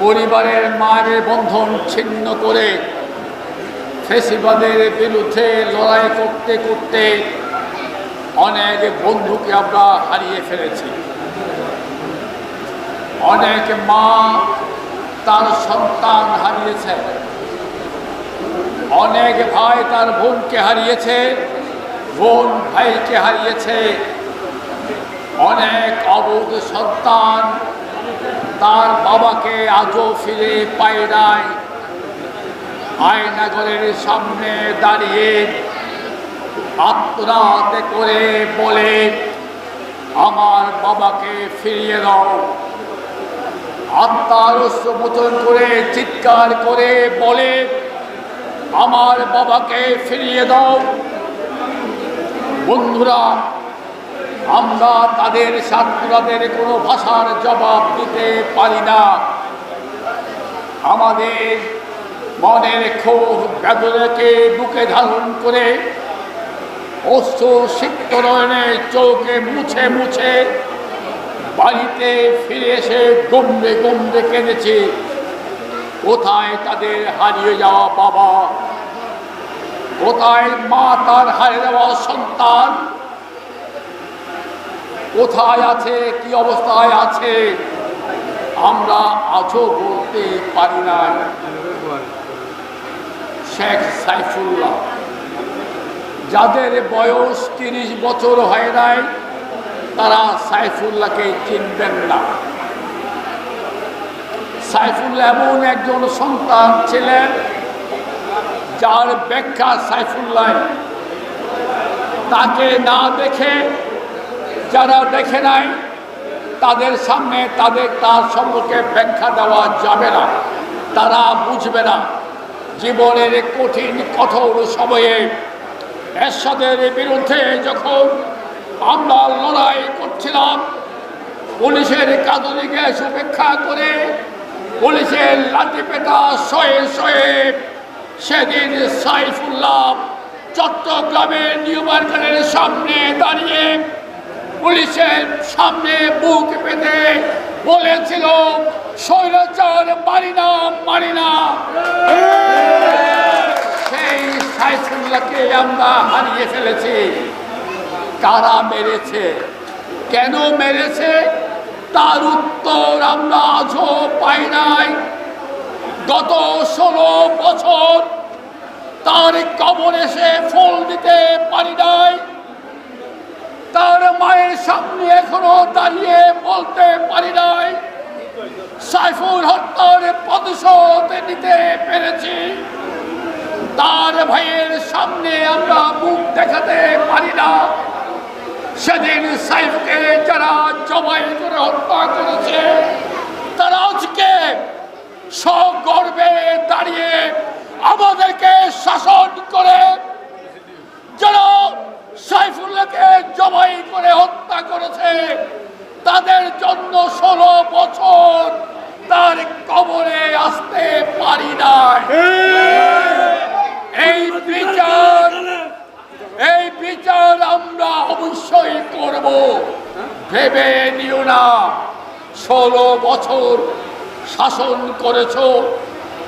পরিবারের মায়ের বন্ধন ছিন্ন করে ফেসিবাদের বিরুদ্ধে লড়াই করতে করতে অনেক বন্ধুকে আমরা হারিয়ে ফেলেছি। অনেক মা তার সন্তান হারিয়েছে। অনেক ভাই তার বোনকে হারিয়েছে, বোন ভাইকে হারিয়েছে। অনেক অবুধ সন্তান তার বাবাকে আজও ফিরে পায় নাই। আয়নাগরের সামনে দাঁড়িয়ে আত্মনাদ করে বলে, আমার বাবাকে ফিরিয়ে দাও। আত্মার মোচন করে চিৎকার করে বলে, আমার বাবাকে ফিরিয়ে দাও। বন্ধুরা আমরা তাদের ছাত্রদের কোনো ভাষার জবাব দিতে পারি না। আমাদের মনের ক্ষোভ বেদনাকে বুকে ধারণ করে সিক্ত নয়নে চোখে মুছে মুছে বাড়িতে ফিরে এসে গম্বে গম্বে কেঁদেছে। কোথায় তাদের হারিয়ে যাওয়া বাবা? কোথায় মা তার হারিয়ে যাওয়া সন্তান? কোথায় আছে? কি অবস্থায় আছে? আমরা আজও বলতে পারি না। শেখ সাইফুল্লাহ, যাদের বয়স তিরিশ বছর হয় নাই, তারা সাইফুল্লাহকে চিনবেন না। সাইফুল্লাহ এমন একজন সন্তান ছিলেন, যার ব্যাখ্যা সাইফুল্লাহ, তাকে না দেখে যারা দেখে নাই, তাদের সামনে তাদের তার সম্পর্কে ব্যাখ্যা দেওয়া যাবে না। তারা বুঝবে না। জীবনের কঠিন কঠোর সময়ে এরশাদের বিরুদ্ধে যখন আমরা লড়াই করছিলাম, পুলিশের কাজলি গ্যাস উপেক্ষা করে পুলিশের লাঠি পেটা শয়ে শয়ে সেদিন সাইফুল্লাহ চট্টগ্রামের নিউ মার্কেটের সামনে দাঁড়িয়ে পুলিশের সামনে বুক পেতে বলেছিল, স্বৈরাচার মারি না মারি না। সেই সাইফুল্লাহকে আমরা হারিয়ে ফেলেছি। কারা মেরেছে? কেন মেরেছে? তার উত্তর আমরা আজও পাই নাই। গত ষোলো বছর তার কবর এসে ফুল দিতে পারি নাই। তার মায়ের সামনে এখনও দাঁড়িয়ে বলতে পারি নাই। সাইফুল হত্যার প্রতিশোধ নিতে পেরেছি। তার ভাইয়ের সামনে আমরা মুখ দেখাতে পারি না। সেদিন সাইফকে যারা জবাই করে হত্যা করেছে, তারা আজকে সব সগর্বে দাঁড়িয়ে আমাদেরকে শাসন করে যারা সাইফুল্লাহকে জবাই করে হত্যা করেছে তাদের জন্য ষোলো বছর তার কবরে আসতে পারি না এই বিচার এই বিচার আমরা অবশ্যই করব ভেবে নিও না। ষোলো বছর শাসন করেছ,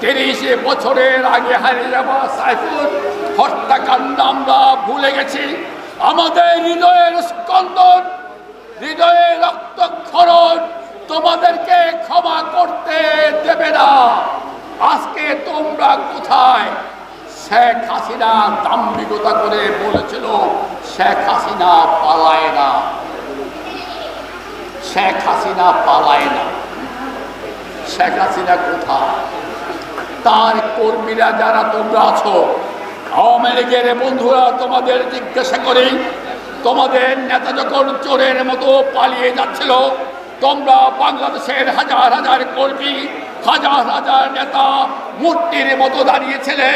তিরিশে বছরের আগে হারিয়ে যাওয়া সাইফুল হত্যাকাণ্ড আমরা ভুলে গেছি। আমাদের হৃদয়ের স্কন্দন, হৃদয়ে রক্তক্ষরণ তোমাদেরকে ক্ষমা করতে দেবে না। আজকে তোমরা কোথায়? শেখ হাসিনা দাম্ভিকতা করে বলেছিল শেখ হাসিনা পালায় না। শেখ হাসিনা পালায় না। শেখ হাসিনা কোথায়? তার কর্মীরা যারা তোমরা আছো, আওয়ামী লীগের বন্ধুরা, তোমাদের জিজ্ঞাসা করি, তোমাদের নেতা যখন চোরের মতো পালিয়ে যাচ্ছিল, তোমরা বাংলাদেশের হাজার হাজার কর্মী, হাজার হাজার নেতা মূর্তির মতো দাঁড়িয়েছিলে।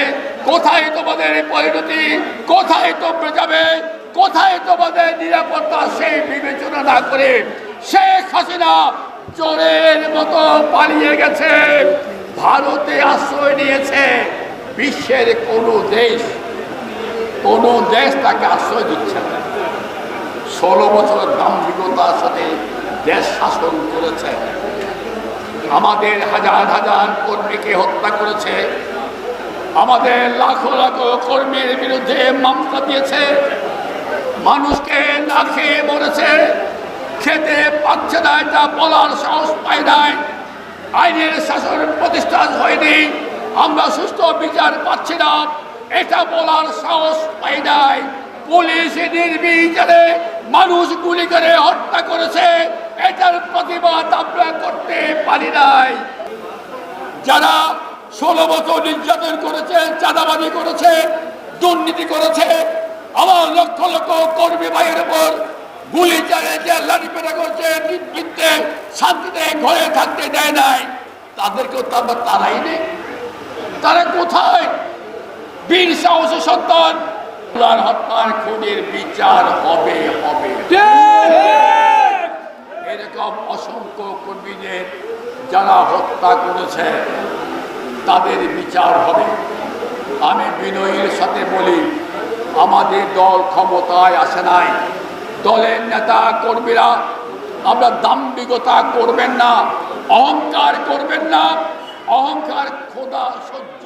কোথায় তোমাদের পরিণতি? কোথায় তোমরা যাবে? কোথায় তোমাদের নিরাপত্তা সেই বিবেচনা না করে শেখ হাসিনা চোরের মতো পালিয়ে গেছে, ভারতে আশ্রয় নিয়েছে, বিশ্বের কোনো দেশ কোনো দেশ তাকে আশ্রয় দিচ্ছে না। ষোলো বছর দাম্ভিকতার সাথে দেশ শাসন করেছে। আমাদের হাজার হাজার কর্মীকে হত্যা করেছে। আমাদের লাখো লাখো কর্মীর বিরুদ্ধে মামলা দিয়েছে। মানুষকে না খেয়ে মরেছে, খেতে পাচ্ছে না, এটা বলার সাহস পায় নাই। আইনের শাসন প্রতিষ্ঠা হয়নি, আমরা সুস্থ বিচার পাচ্ছি না, এটা বলার সাহস পাই নাই। পুলিশ নির্বিচারে মানুষ গুলি করে হত্যা করেছে, এটার প্রতিবাদ আমরা করতে পারি নাই। যারা ষোলো বছর নির্যাতন করেছে, চাঁদাবাজি করেছে, দুর্নীতি করেছে আমার লক্ষ লক্ষ কর্মী ভাইয়ের উপর গুলি চালিয়েছে লাঠি পেটা করছে নির্বৃত্তে শান্তিতে ঘরে থাকতে দেয় নাই। তাদেরকেও তো আমরা তারাই নেই তারা কোথায়? বীর সাহসী সন্তান। হত্যার খুনের বিচার হবে হবে। এরকম অসংখ্য কর্মীদের যারা হত্যা করেছে, তাদের বিচার হবে। আমি বিনয়ের সাথে বলি আমাদের দল ক্ষমতায় আসে নাই। দলের নেতা কর্মীরা, আমরা দাম্বিকতা করবেন না, অহংকার করবেন না। অহংকার খোদা সহ্য